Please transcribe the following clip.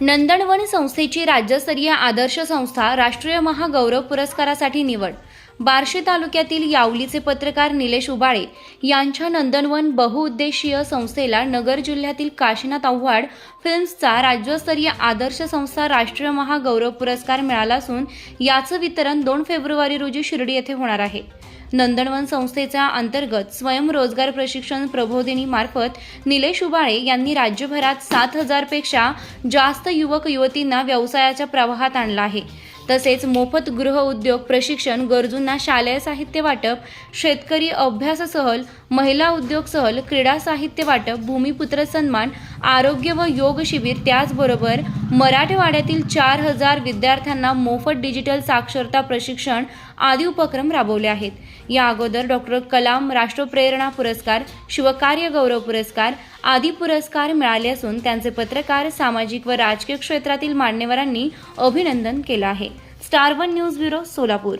नंदनवन संस्थेची राज्यस्तरीय आदर्श संस्था राष्ट्रीय महागौरव पुरस्कारासाठी निवड. बार्शी तालुक्यातील यावलीचे पत्रकार निलेश उबाळे यांच्या नंदनवन बहुउद्देशीय संस्थेला नगर जिल्ह्यातील काशीनाथ आव्हाड फिल्म्सचा राज्यस्तरीय आदर्श संस्था राष्ट्रीय महागौरव पुरस्कार मिळाला असून याचं वितरण दोन फेब्रुवारी रोजी शिर्डी येथे होणार आहे. नंदनवन संस्थेच्या अंतर्गत स्वयंरोजगार प्रशिक्षण प्रबोधिनी मार्फत निलेश उबाळे यांनी राज्यभरात सात हजारपेक्षा जास्त युवक युवतींना व्यवसायाच्या प्रवाहात आणला आहे. तसेच मोफत गृहउद्योग प्रशिक्षण गरजूंना शालेय साहित्य वाटप शेतकरी अभ्यास सहल महिला उद्योग सहल क्रीडा साहित्य वाटप भूमिपुत्र सन्मान आरोग्य व योग शिबिर त्याचबरोबर मराठवाड्यातील चार हजार विद्यार्थ्यांना मोफत डिजिटल साक्षरता प्रशिक्षण आदी उपक्रम राबवले आहेत. या अगोदर डॉक्टर कलाम राष्ट्रप्रेरणा पुरस्कार शिवकार्य गौरव पुरस्कार आदी पुरस्कार मिळाले असून त्यांचे पत्रकार सामाजिक व राजकीय क्षेत्रातील मान्यवरांनी अभिनंदन केलं आहे. Star one news bureau Solapur.